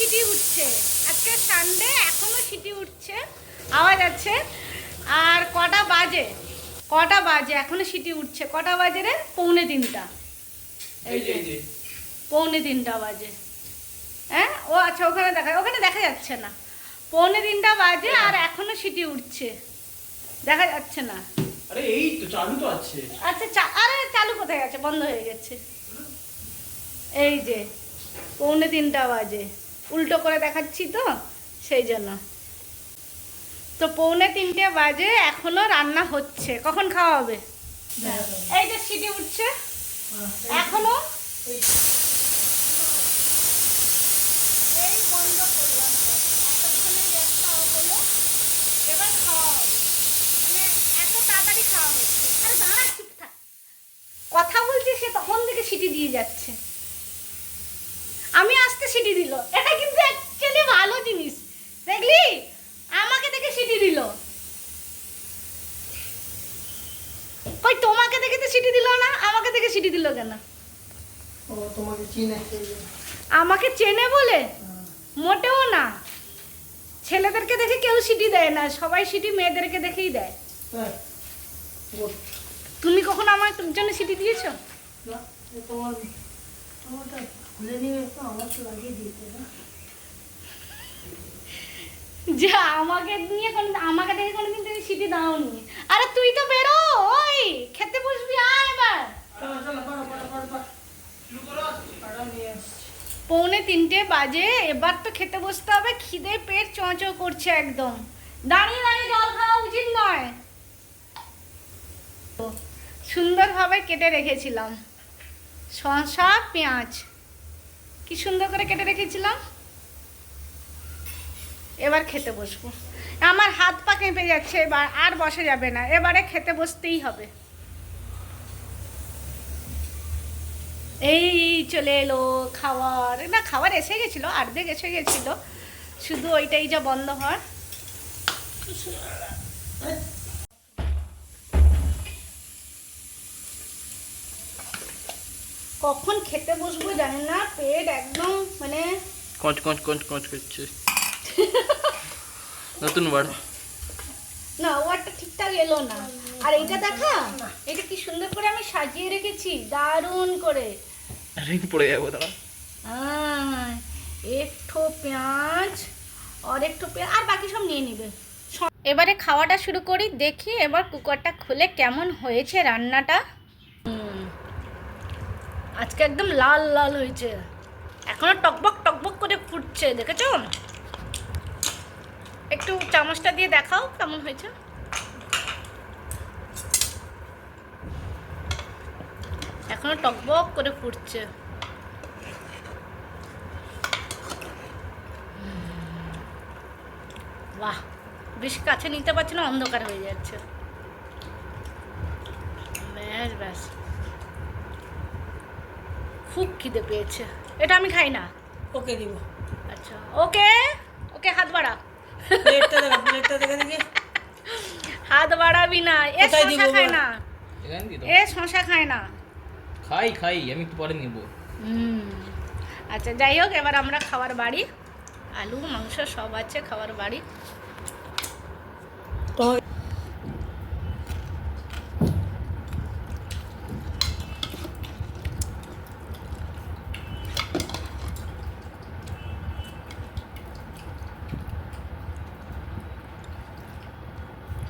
City উঠছে। আজকে Sunday এখনও সিটি উঠছে। আওয়াজ আছে। আর কটা বাজে? কটা বাজে? এখনও সিটি উঠছে। কটা বাজে রে? পৌনে তিনটা। এই যে পৌনে তিনটা বাজে। হ্যাঁ? ও আচ্ছা ওখানে দেখা ওখানে দেখা যাচ্ছে না। পৌনে তিনটা বাজে আর এখনও সিটি উঠছে। দেখা যাচ্ছে না। আরে এই তো চালু তো আছে। আচ্ছা আরে চালু কোথায় গেছে বন্ধ হয়ে গেছে। এই যে পৌনে তিনটা বাজে। উল্টো করে দেখাচ্ছি তো, সেই জন্য। তো পৌনে তিনটে বাজে, এখনও রান্না হচ্ছে। কখন খাওয়া হবে? এই যে সিটি উঠছে। এখনও? মানে কথা বলছি সে তখন থেকে সিটি দিয়ে যাচ্ছে আমি আসতে সিটি দিল এটা কিন্তু অ্যাকচুয়ালি ভালো জিনিস দেখলি আমাকে দেখে সিটি দিল কই তোমাকে দেখে তো সিটি দিল না আমাকে দেখে সিটি দিল কেন ও তোমাকে চিনে আমাকে চেনে বলে? মোটেও না। ছেলেদেরকে দেখে কেউ সিটি দেয় না সবাই সিটি মেয়েদেরকে দেখেই দেয়। হ্যাঁ তুমি কখনো আমার জন্য সিটি দিয়েছ? যা আমাকে নিয়ে কোনো আমাকে দেখে কোনোদিন তুমি সিটি দাওনি। আরে তুই তো বেরো ওই খেতে বসবি আয় এবার। পৌনে তিনটে বাজে, এবার তো খেতে বসতে হবে, খিদে পেট চোঁচো করছে একদম। দাঁড়িয়ে দাঁড়িয়ে জল খাওয়া উচিত নয়। সুন্দরভাবে কেটে রেখেছিলাম। শসা, পেঁয়াজ। কি সুন্দর করে কেটে রেখেছিলাম? এবার খেতে বসবো। আমার হাত পা কেঁপে যাচ্ছে, এবার আর বসা যাবে না। এবারে খেতে বসতেই হবে। এই চলে এলো খাওয়ার। না খাবার এসে গেছিল আর্ধেক এসে গেছিল। শুধু ওইটাই যা বন্ধ হয় কখন খেতে বসবো জানি না পেট একদম মানে কঞ্চ কঞ্চ কঞ্চ কঞ্চ করছে। নতুন বার না ওয়ারটা ঠিকঠাক এলো না। আর এটা দেখা এটা কি সুন্দর করে আমি সাজিয়ে রেখেছি? দারুণ করে। রিং পড়ে যাব দাঁড়া একটু পেঁয়াজ আর একটু পেঁয়াজ আর বাকি সব নিয়ে নিবে এবারে খাওয়াটা শুরু করি দেখি এবার কুকারটা খুলে কেমন হয়েছে রান্নাটা। আজকে একদম লাল লাল হয়েছে। এখনও টকবক টকবক করে ফুটছে দেখেছ? একটু চামচটা দিয়ে দেখাও কেমন হয়েছে। এখনও টকবক করে ফুটছে। বাহ বেশি কাছে নিতে পারছি না অন্ধকার হয়ে যাচ্ছে। ব্যাস ব্যাস। খুব খিদে পেয়েছে। এটা আমি খাই না? ওকে দিব। আচ্ছা ওকে? ওকে হাত বাড়া। প্লেটটা দেখা প্লেটটা দেখা দেখি। হাত বাড়াবি না। এ শশা খায় না। এ শশা খায় না। খাই খাই, আমি একটু পরে নেব। আচ্ছা যাই হোক, এবার আমরা খাবার বাড়ি। আলু, মাংস সব আছে খাবার বাড়ি।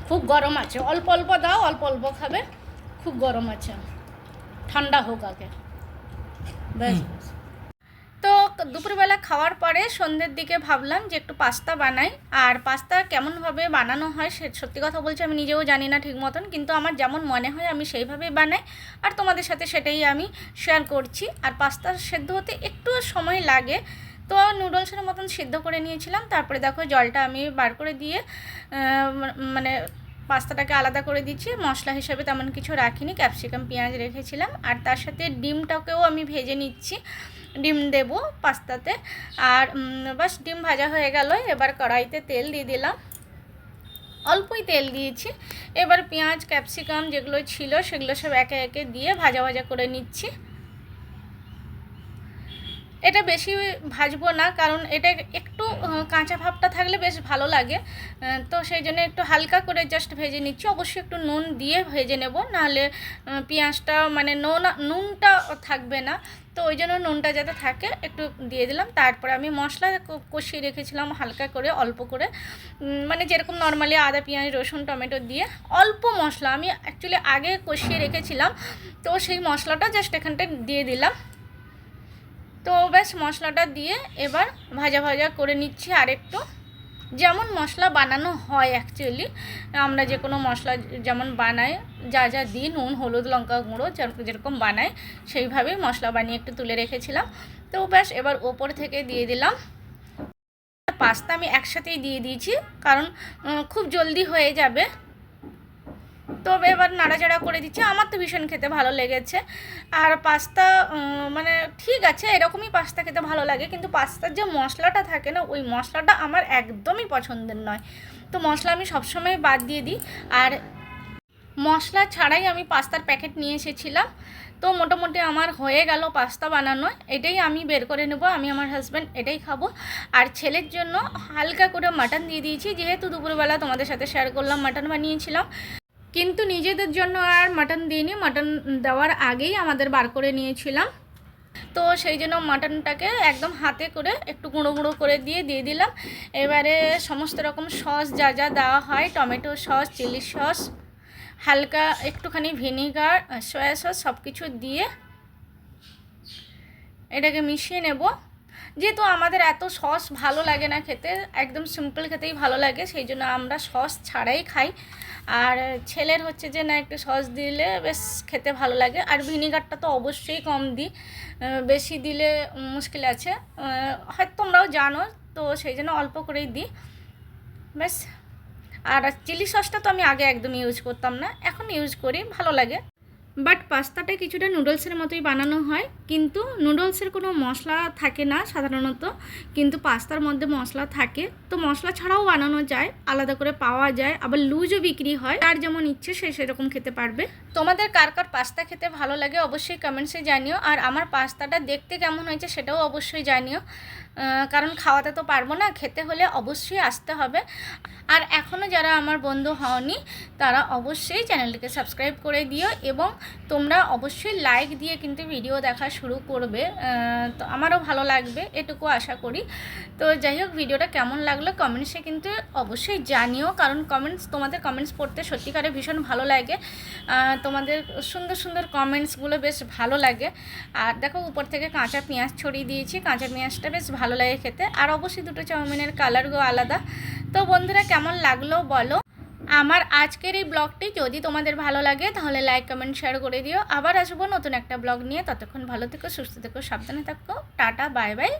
খুব গরম আছে। অল্প অল্প দাও, অল্প অল্প খাবে। খুব গরম আছে। ঠান্ডা হোক আগে। ব্যাস। তো দুপুরবেলা খাওয়ার পরে সন্ধ্যের দিকে ভাবলাম যে একটু পাস্তা বানাই। আর পাস্তা কেমনভাবে বানানো হয় সে সত্যি কথা বলছি আমি নিজেও জানি না ঠিক মতন কিন্তু আমার যেমন মনে হয় আমি সেইভাবেই বানাই। আর তোমাদের সাথে সেটাই আমি শেয়ার করছি। আর পাস্তা সেদ্ধ হতে একটু সময় লাগে। তো নুডলসের মতন সিদ্ধ করে নিয়েছিলাম। তারপরে দেখো জলটা আমি বার করে দিয়ে মানে পাস্তাটাকে আলাদা করে দিচ্ছি। মশলা হিসাবে তেমন কিছু রাখিনি, ক্যাপসিকাম, পেঁয়াজ রেখেছিলাম। আর তার সাথে ডিমটাকেও আমি ভেজে নিচ্ছি। ডিম দেবো পাস্তাতে। আর বাস ডিম ভাজা হয়ে গেল। এবার কড়াইতে তেল দিয়ে দিলাম। অল্পই তেল দিয়েছি। এবার পেঁয়াজ, ক্যাপসিকাম যেগুলো ছিল সেগুলো সব একে একে দিয়ে ভাজা ভাজা করে নিচ্ছি। এটা বেশি ভাজবো না, কারণ এটা একটু কাঁচা ভাবটা থাকলে বেশ ভালো লাগে। তো সেই জন্য একটু হালকা করে জাস্ট ভেজে নিচ্ছি। অবশ্যই একটু নুন দিয়ে ভেজে নেব, নাহলে পেঁয়াজটা মানে নুন, নুনটা থাকবে না। তো ওই জন্য নুনটা যাতে থাকে, একটু দিয়ে দিলাম। তারপরে আমি মশলা কষিয়ে রেখেছিলাম হালকা করে, অল্প করে। মানে যেরকম নর্মালি আদা, পেঁয়াজ, রসুন, টমেটো দিয়ে অল্প মশলা, আমি অ্যাকচুয়ালি আগে কষিয়ে রেখেছিলাম। তো সেই মশলাটা জাস্ট এখানটা দিয়ে দিলাম। তো ব্যাস মশলাটা দিয়ে এবার ভাজা ভাজা করে নিচ্ছি আরেকটু। যেমন মশলা বানানো হয় অ্যাকচুয়ালি আমরা যে কোনো মশলা যেমন বানাই, যা যা দিই, নুন, হলুদ, লঙ্কা গুঁড়ো যেরকম- বানাই, সেইভাবেই মশলা বানিয়ে একটু তুলে রেখেছিলাম। তো ব্যাস এবার ওপর থেকে দিয়ে দিলাম। পাস্তা আমি একসাথেই দিয়ে দিয়েছি, কারণ খুব জলদি হয়ে যাবে। তো এবার নাড়াচাড়া করে দিচ্ছি। আমার তো ভীষণ খেতে ভালো লেগেছে। আর পাস্তা মানে ঠিক আছে, এরকমই পাস্তা খেতে ভালো লাগে, কিন্তু পাস্তার যে মশলাটা থাকে না, ওই মশলাটা আমার একদমই পছন্দের নয়। তো মশলা আমি সবসময় বাদ দিয়ে দিই। আর মশলা ছাড়াই আমি পাস্তার প্যাকেট নিয়ে এসেছিলাম। তো মোটামুটি আমার হয়ে গেল পাস্তা বানানো। এটাই আমি বের করে নেব, আমি আমার হাজব্যান্ড এটাই খাব। আর ছেলের জন্য হালকা করে মাটন দিয়ে দিয়েছি। যেহেতু দুপুরবেলা তোমাদের সাথে শেয়ার করলাম মাটন বানিয়েছিলাম। কিন্তু নিজেদের জন্য আর মাটন দিইনি। মাটন দেওয়ার আগেই আমাদের বার করে নিয়েছিলাম। তো সেই জন্য মাটনটাকে একদম হাতে করে একটু গুঁড়ো গুঁড়ো করে দিয়ে দিয়ে দিলাম। এবারে সমস্ত রকম সস যা যা দেওয়া হয়, টমেটো সস, চিলি সস, হালকা একটুখানি ভিনিগার, সয়া সস সব কিছু দিয়ে এটাকে মিশিয়ে নেব। যেহেতু আমাদের এত সস ভালো লাগে না খেতে, একদম সিম্পল খেতেই ভালো লাগে, সেই জন্য আমরা সস ছাড়াই খাই। আর ছেলের হচ্ছে যে না একটু সস দিলে বেশ খেতে ভালো লাগে। আর ভিনিগারটা তো অবশ্যই কম দিই। বেশি দিলে মুশকিল আছে। হয়তো তোমরাও জানো, তো সেই জন্য অল্প করেই দিই। ব্যাস আর চিলি সসটা তো আমি আগে একদম ইউজ করতাম না, এখন ইউজ করি, ভালো লাগে। বাট পাস্তাটা কিছুটা নুডলসের মতোই বানানো হয়, কিন্তু নুডলসের কোনো মশলা থাকে না সাধারণত, কিন্তু পাস্তার মধ্যে মশলা থাকে। তো মশলা ছাড়াও বানানো যায়, আলাদা করে পাওয়া যায়, আবার লুজও বিক্রি হয়। আর যেমন ইচ্ছে সে সেরকম খেতে পারবে। তোমাদের কার কার পাস্তা খেতে ভালো লাগে অবশ্যই কমেন্টসে জানিও, আর আমার পাস্তাটা দেখতে কেমন হয়েছে সেটাও অবশ্যই জানিও। কারণ খাওয়াতে তো পারব না, খেতে হলে অবশ্যই আসতে হবে। আর এখনও যারা আমার বন্ধু হওনি, তারা অবশ্যই চ্যানেলটিকে সাবস্ক্রাইব করে দিও এবং তোমরা অবশ্যই লাইক দিয়ে কিন্তু ভিডিও দেখা শুরু করবে তো আমারও ভালো লাগবে, এটুকু আশা করি। তো যাই হোক ভিডিওটা কেমন লাগল কমেন্টসে কিন্তু অবশ্যই জানিও, কারণ কমেন্টস তোমাদের কমেন্টস পড়তে সত্যিকারে ভীষণ ভালো লাগে। তোমাদের সুন্দর সুন্দর কমেন্টসগুলো বেশ ভালো লাগে। আর দেখো, উপর থেকে কাঁচা পেঁয়াজ ছড়িয়ে দিয়েছি, কাঁচা পেঁয়াজটা বেশ ভালো লাগে খেতে। আর অবশ্যই দুটো চাউমিনের কালারগুলো আলাদা। তো বন্ধুরা, কেমন লাগল বলো? আমার আজকের এই ব্লগটি যদি তোমাদের ভালো লাগে, তাহলে লাইক কমেন্ট শেয়ার করে দিও। আবার আসব নতুন একটা ব্লগ নিয়ে। ততক্ষণ ভালো থেকো, সুস্থ থেকো, সাবধানে থাকো। Tata bye bye